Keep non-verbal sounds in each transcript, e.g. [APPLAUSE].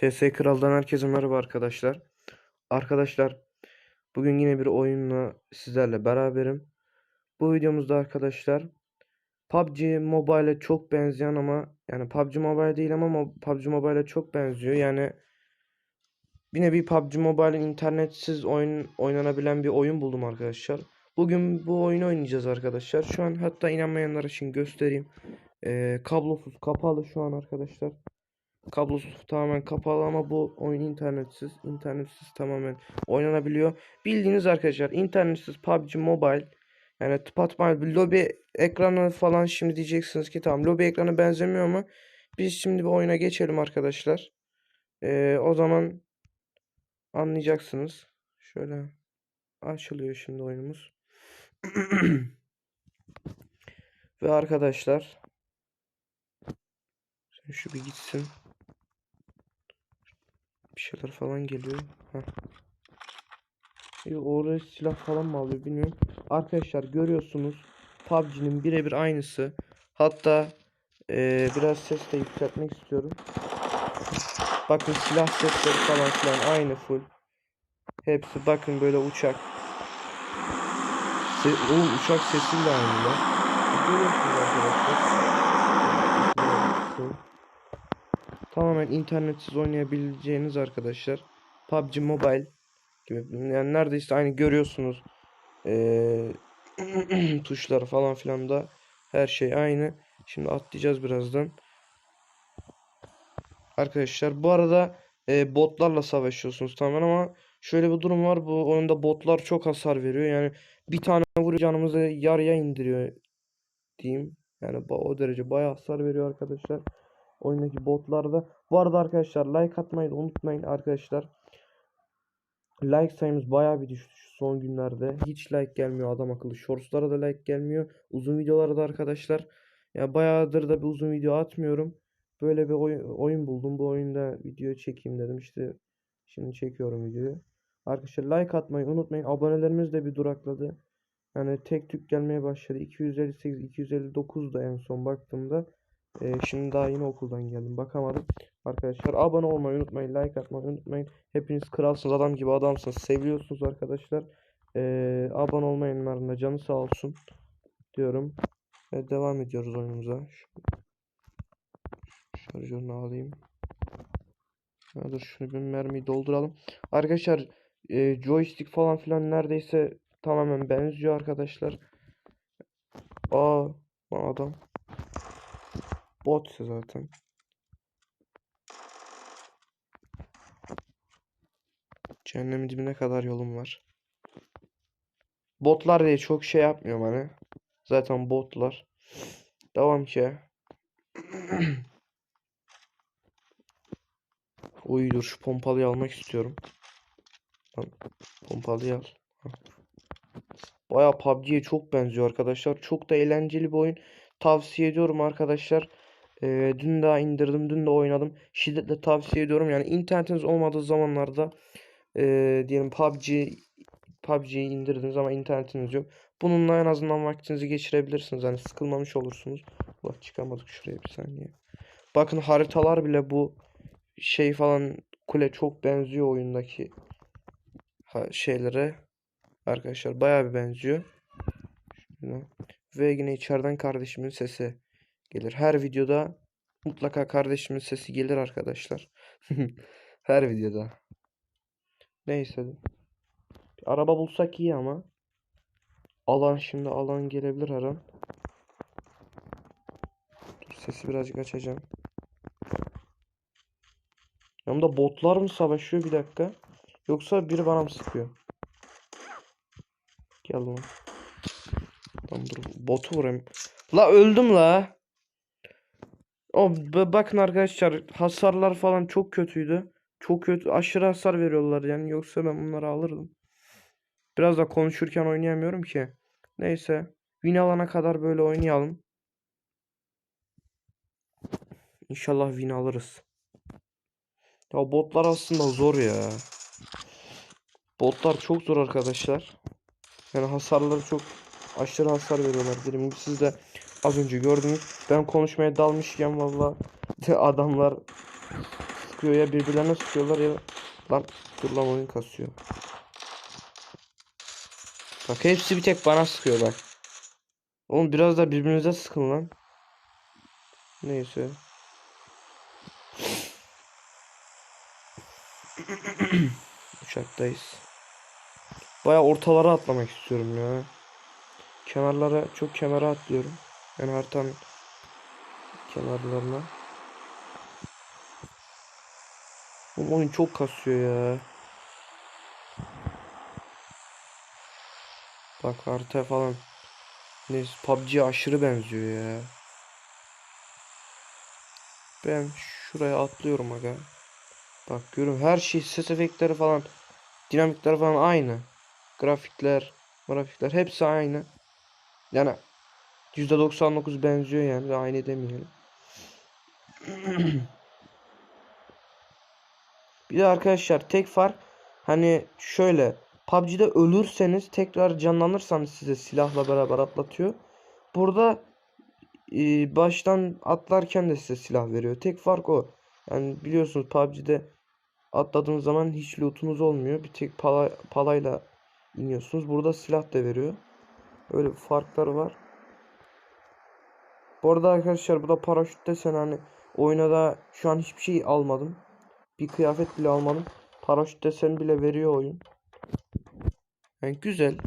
TS Kral'dan herkese merhaba arkadaşlar. Arkadaşlar bugün yine bir oyunla sizlerle beraberim. Bu videomuzda arkadaşlar PUBG Mobile'e çok benzeyen ama yani PUBG Mobile değil ama PUBG Mobile'e çok benziyor. Yani bir PUBG Mobile'in internetsiz oyun oynanabilen bir oyun buldum arkadaşlar. Bugün bu oyunu oynayacağız arkadaşlar. Şu an hatta inanmayanlar için göstereyim. Ee, kablosuz kapalı şu an arkadaşlar. Kablosuz tamamen kapalı ama bu oyun internetsiz. İnternetsiz tamamen oynanabiliyor. Bildiğiniz arkadaşlar internetsiz PUBG Mobile. Yani bir lobi ekranı falan şimdi diyeceksiniz ki tamam lobi ekranı benzemiyor ama biz şimdi bir oyuna geçelim arkadaşlar. Ee, o zaman anlayacaksınız. Şöyle açılıyor şimdi oyunumuz. [CLEARS THROAT] Ve arkadaşlar şu bir gitsin. Bir şeyler falan geliyor. Heh. Yok, oraya silah falan mı alıyor bilmiyorum. Arkadaşlar görüyorsunuz PUBG'nin birebir aynısı. Hatta eee, biraz ses de yükseltmek istiyorum. Bakın silah sesleri falan filan aynı full. Hepsi bakın böyle uçak. Se o uçak sesi de aynı. Görüyorsunuz arkadaşlar. Tamamen internetsiz oynayabileceğiniz arkadaşlar. PUBG Mobile gibi yani neredeyse aynı görüyorsunuz. Ee, [CLEARS THROAT] tuşları falan filan da her şey aynı. Şimdi atlayacağız birazdan. Arkadaşlar bu arada e, botlarla savaşıyorsunuz tamamen ama şöyle bir durum var. Bu oyunda botlar çok hasar veriyor. Yani bir tane vuruyor canımızı yarıya indiriyor diyeyim. Yani o derece bayağı hasar veriyor arkadaşlar. Oyundaki botlarda. Bu arada arkadaşlar like atmayı da unutmayın arkadaşlar. Like sayımız bayağı bir düştü son günlerde. Hiç like gelmiyor adam akıllı. Shorts'lara da like gelmiyor. Uzun videolara da arkadaşlar. Ya bayağıdır da bir uzun video atmıyorum. Böyle bir oyun, oyun buldum. Bu oyunda video çekeyim dedim. İşte şimdi çekiyorum videoyu. Arkadaşlar like atmayı unutmayın. Abonelerimiz de bir durakladı. Yani tek tük gelmeye başladı. 258, 259 da en son baktığımda. Ee, şimdi daha yeni okuldan geldim. Bakamadım. Arkadaşlar abone olmayı unutmayın. Like atmayı unutmayın. Hepiniz kralsınız. Adam gibi adamsınız. Seviyorsunuz arkadaşlar. Ee, abone olmayanların da canı sağ olsun. Diyorum. Ve devam ediyoruz oyunumuza. Şarjörünü alayım. Ha, dur şunu bir mermiyi dolduralım. Arkadaşlar e, joystick falan filan neredeyse tamamen benziyor arkadaşlar. Aa adam. Bot zaten. Cehennemin dibine kadar yolum var. Botlar diye çok şey yapmıyorum hani. Zaten botlar. Devam ki. [CLEARS THROAT] Uy dur şu pompalıyı almak istiyorum. Pompalıyı al. Bayağı PUBG'ye çok benziyor arkadaşlar. Çok da eğlenceli bir oyun. Tavsiye ediyorum arkadaşlar. Ee, dün daha indirdim. Dün de oynadım. Şiddetle tavsiye ediyorum. Yani internetiniz olmadığı zamanlarda ee, diyelim PUBG PUBG'yi indirdiniz ama internetiniz yok. Bununla en azından vaktinizi geçirebilirsiniz. Hani sıkılmamış olursunuz. Bak çıkamadık şuraya bir saniye. Bakın haritalar bile bu şey falan kule çok benziyor oyundaki şeylere. Arkadaşlar bayağı bir benziyor. Şöyle. Ve yine içeriden kardeşimin sesi gelir. Her videoda mutlaka kardeşimin sesi gelir arkadaşlar. [LAUGHS] Her videoda. Neyse. Bir araba bulsak iyi ama. Alan şimdi alan gelebilir her sesi birazcık açacağım. Yanımda botlar mı savaşıyor bir dakika? Yoksa biri bana mı sıkıyor? Gel lan. Lan dur botu vurayım. La öldüm la. O bakın arkadaşlar hasarlar falan çok kötüydü. Çok kötü aşırı hasar veriyorlar yani yoksa ben bunları alırdım. Biraz da konuşurken oynayamıyorum ki. Neyse. Win alana kadar böyle oynayalım. İnşallah win alırız. Ya botlar aslında zor ya. Botlar çok zor arkadaşlar. Yani hasarları çok aşırı hasar veriyorlar. Dediğim gibi siz de az önce gördünüz. Ben konuşmaya dalmışken valla [LAUGHS] adamlar sıkıyor ya birbirlerine sıkıyorlar ya. Lan dur lan oyun kasıyor. Bak hepsi bir tek bana sıkıyor bak. Oğlum biraz da birbirinize sıkın lan. Neyse. [CLEARS THROAT] Uçaktayız. Baya ortalara atlamak istiyorum ya. Kenarlara çok kenara atlıyorum. Yani haritanın kenarlarına. Bu oyun çok kasıyor ya. Bak harita falan. Neyse PUBG'ye aşırı benziyor ya. Ben şuraya atlıyorum aga. Bak görün her şey ses efektleri falan dinamikler falan aynı. Grafikler, grafikler hepsi aynı. Yani %99 benziyor yani aynı demeyelim. [CLEARS THROAT] Bir de arkadaşlar tek fark hani şöyle PUBG'de ölürseniz tekrar canlanırsanız size silahla beraber atlatıyor. Burada e, baştan atlarken de size silah veriyor. Tek fark o. Yani biliyorsunuz PUBG'de atladığınız zaman hiç lootunuz olmuyor. Bir tek pala, palayla iniyorsunuz. Burada silah da veriyor. Öyle farkları var. Bu arada arkadaşlar bu da paraşüt desen hani oyuna da şu an hiçbir şey almadım. Bir kıyafet bile almadım. Paraşüt deseni bile veriyor oyun. Yani güzel.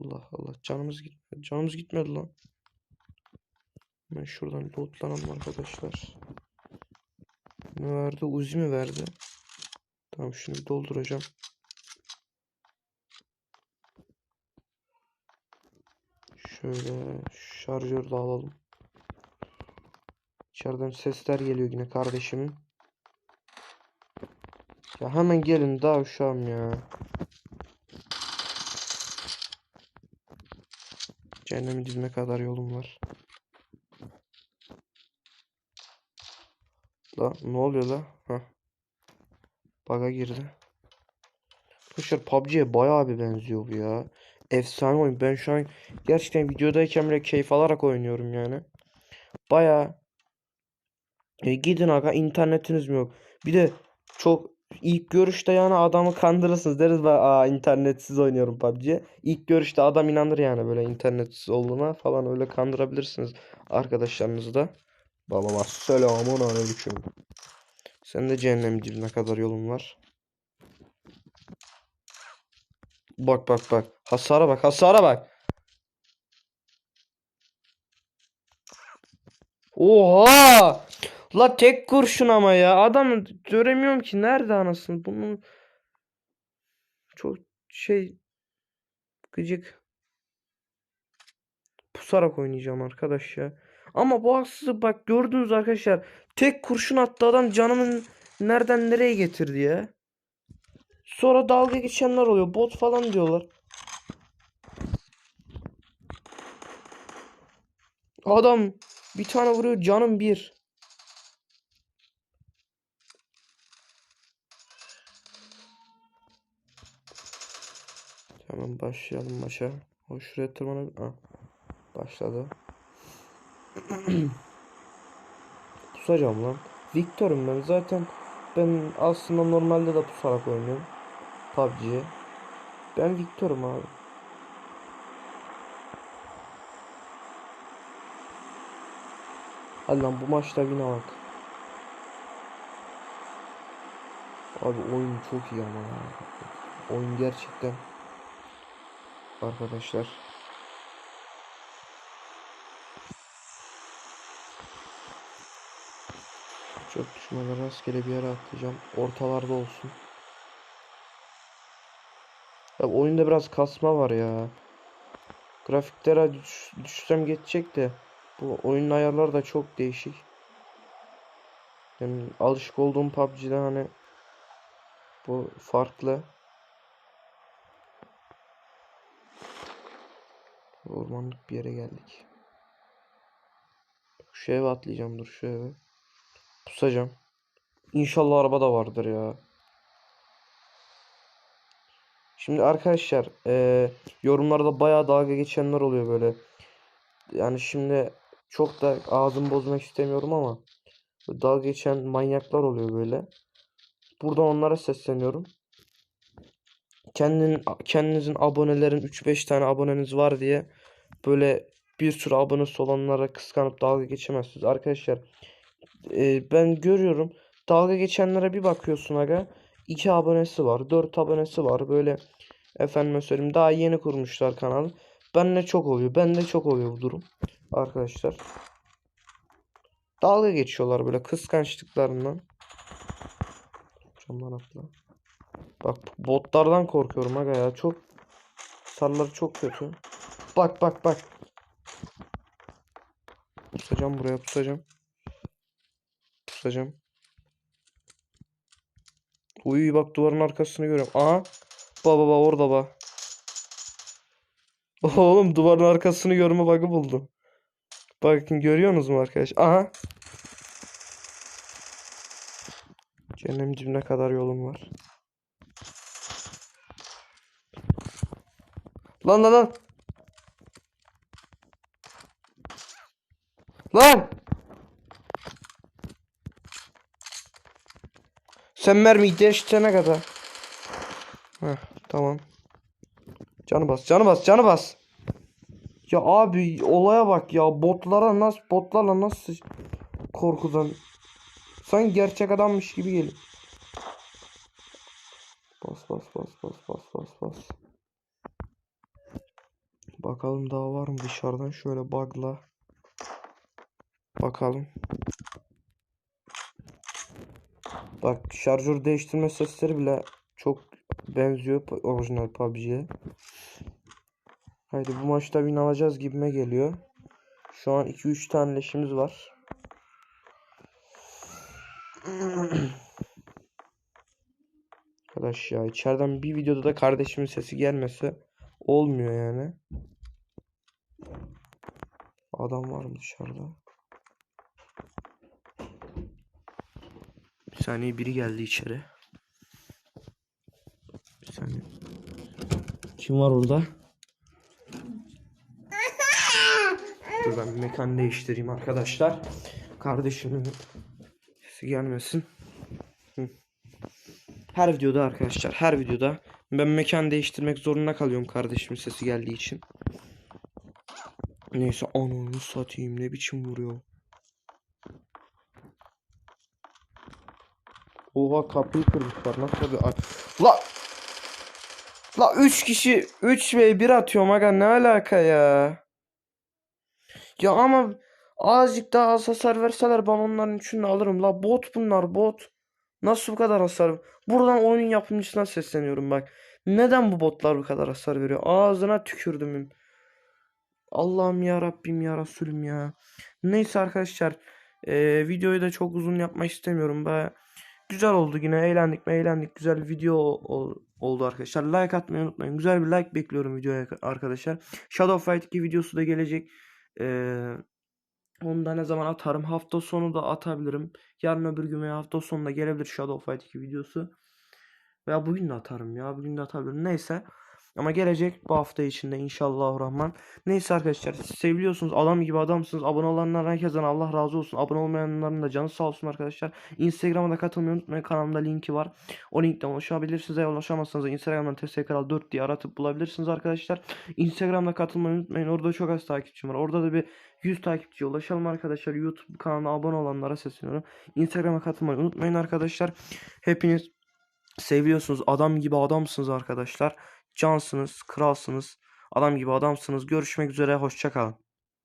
Allah Allah canımız gitmedi. Canımız gitmedi lan. Ben şuradan lootlanalım arkadaşlar. Ne verdi? Uzi mi verdi? Tamam şunu dolduracağım. Şöyle şarjör de alalım. İçeriden sesler geliyor yine kardeşimin. Ya hemen gelin daha uşağım ya. Cehennemi dizme kadar yolum var. La ne oluyor la? Hah. Baga girdi. Arkadaşlar PUBG'ye bayağı bir benziyor bu ya. Efsane oyun. Ben şu an gerçekten videodayken bile keyif alarak oynuyorum yani. Bayağı e, gidin aga internetiniz mi yok? Bir de çok ilk görüşte yani adamı kandırırsınız deriz ben aa internetsiz oynuyorum PUBG'ye. İlk görüşte adam inanır yani böyle internetsiz olduğuna falan öyle kandırabilirsiniz arkadaşlarınızı da. Babama selamun aleyküm. Sen de cehennem dibine kadar yolun var. Bak bak bak. Hasara bak hasara bak. Oha! La tek kurşun ama ya. Adam göremiyorum ki nerede anasını. Bunun çok şey gıcık. Pusarak oynayacağım arkadaş ya. Ama bu haksızlık bak gördünüz arkadaşlar. Tek kurşun attı adam canımın nereden nereye getirdi ya. Sonra dalga geçenler oluyor. Bot falan diyorlar. Adam bir tane vuruyor canım bir. Hemen başlayalım maça. O şuraya tırmanabilir. Ah, başladı. [CLEARS THROAT] Pusacağım lan. Victor'um ben zaten. Ben aslında normalde de pusarak oynuyorum. PUBG'ye. Ben Victor'um abi. Hadi lan bu maçta win alak. Abi oyun çok iyi ama ya. Oyun gerçekten arkadaşlar. Çok düşmeden rastgele bir yere atlayacağım. Ortalarda olsun. Ya oyunda biraz kasma var ya. Grafiklere düş, düşsem geçecek de. Bu oyunun ayarları da çok değişik. Yani alışık olduğum PUBG'de hani bu farklı. Ormanlık bir yere geldik. Şu eve atlayacağım dur şu eve. Pusacağım. İnşallah araba da vardır ya. Şimdi arkadaşlar eee yorumlarda bayağı dalga geçenler oluyor böyle. Yani şimdi çok da ağzımı bozmak istemiyorum ama Dalga geçen manyaklar oluyor böyle. Buradan onlara sesleniyorum. Kendin, kendinizin abonelerin 3-5 tane aboneniz var diye böyle bir sürü abonesi olanlara kıskanıp dalga geçemezsiniz. Arkadaşlar e, ben görüyorum dalga geçenlere bir bakıyorsun aga 2 abonesi var 4 abonesi var böyle efendime söyleyeyim daha yeni kurmuşlar kanalı. Ben ne çok oluyor. Ben de çok oluyor bu durum. Arkadaşlar. Dalga geçiyorlar böyle kıskançlıklarından. Camdan atla. Bak botlardan korkuyorum aga ya. Çok sarıları çok kötü. Bak bak bak. Pusacağım buraya pusacağım. Pusacağım. Uy bak duvarın arkasını görüyorum. Aha. Baba baba orada bak. [LAUGHS] Oğlum duvarın arkasını görme bug'ı buldum. Bakın görüyorsunuz mu arkadaş? Aha. Cehennem dibine kadar yolum var. Lan lan lan. Lan. Sen mermiyi değiştirene kadar. Heh, tamam. Canı bas, canı bas, canı bas. Ya abi olaya bak ya botlara nasıl botlarla nasıl korkudan sanki gerçek adammış gibi geliyor. Bas bas bas bas bas bas bas. Bakalım daha var mı dışarıdan şöyle bug'la. Bakalım. Bak şarjör değiştirme sesleri bile çok benziyor orijinal PUBG'ye. Haydi bu maçta win alacağız gibime geliyor. Şu an 2-3 tane leşimiz var. [CLEARS THROAT] Arkadaş ya içeriden bir videoda da kardeşimin sesi gelmese olmuyor yani. Adam var mı dışarıda? Bir saniye biri geldi içeri. Bir saniye. Kim var orada? Dur ben mekan değiştireyim arkadaşlar. Kardeşimin sesi gelmesin. Her videoda arkadaşlar her videoda ben mekan değiştirmek zorunda kalıyorum kardeşimin sesi geldiği için. Neyse ananı satayım ne biçim vuruyor. Oha kapıyı kırmışlar nasıl bir. La La 3 kişi 3 ve 1 atıyorum aga ne alaka ya? Ya ama azıcık daha az hasar verseler ben onların üçünü alırım. La bot bunlar bot. Nasıl bu kadar hasar? Buradan oyunun yapımcısına sesleniyorum bak. Neden bu botlar bu kadar hasar veriyor? Ağzına tükürdüm. Allah'ım ya Rabbim ya Resulüm ya. Neyse arkadaşlar. eee, videoyu da çok uzun yapmak istemiyorum. Ben güzel oldu yine eğlendik mi eğlendik. Güzel bir video ol- oldu arkadaşlar. Like atmayı unutmayın. Güzel bir like bekliyorum videoya arkadaşlar. Shadow Fight 2 videosu da gelecek. Eee onu da ne zaman atarım? Hafta sonu da atabilirim. Yarın öbür gün veya hafta sonunda gelebilir Shadow Fight 2 videosu. Veya bugün de atarım ya. Bugün de atabilirim. Neyse. Ama gelecek bu hafta içinde inşallahurrahman. Neyse arkadaşlar seviliyorsunuz. Adam gibi adamsınız. Abone olanlar herkesten Allah razı olsun. Abone olmayanların da canı sağ olsun arkadaşlar. Instagram'a da katılmayı unutmayın. Kanalımda linki var. O linkten ulaşabilirsiniz. Eğer ulaşamazsanız da Instagram'dan TSKral 4 diye aratıp bulabilirsiniz arkadaşlar. Instagram'da katılmayı unutmayın. Orada çok az takipçim var. Orada da bir 100 takipçiye ulaşalım arkadaşlar. YouTube kanalına abone olanlara sesleniyorum. Instagram'a katılmayı unutmayın arkadaşlar. Hepiniz seviyorsunuz. Adam gibi adamsınız arkadaşlar. Cansınız, kralsınız. Adam gibi adamsınız. Görüşmek üzere. Hoşça kalın.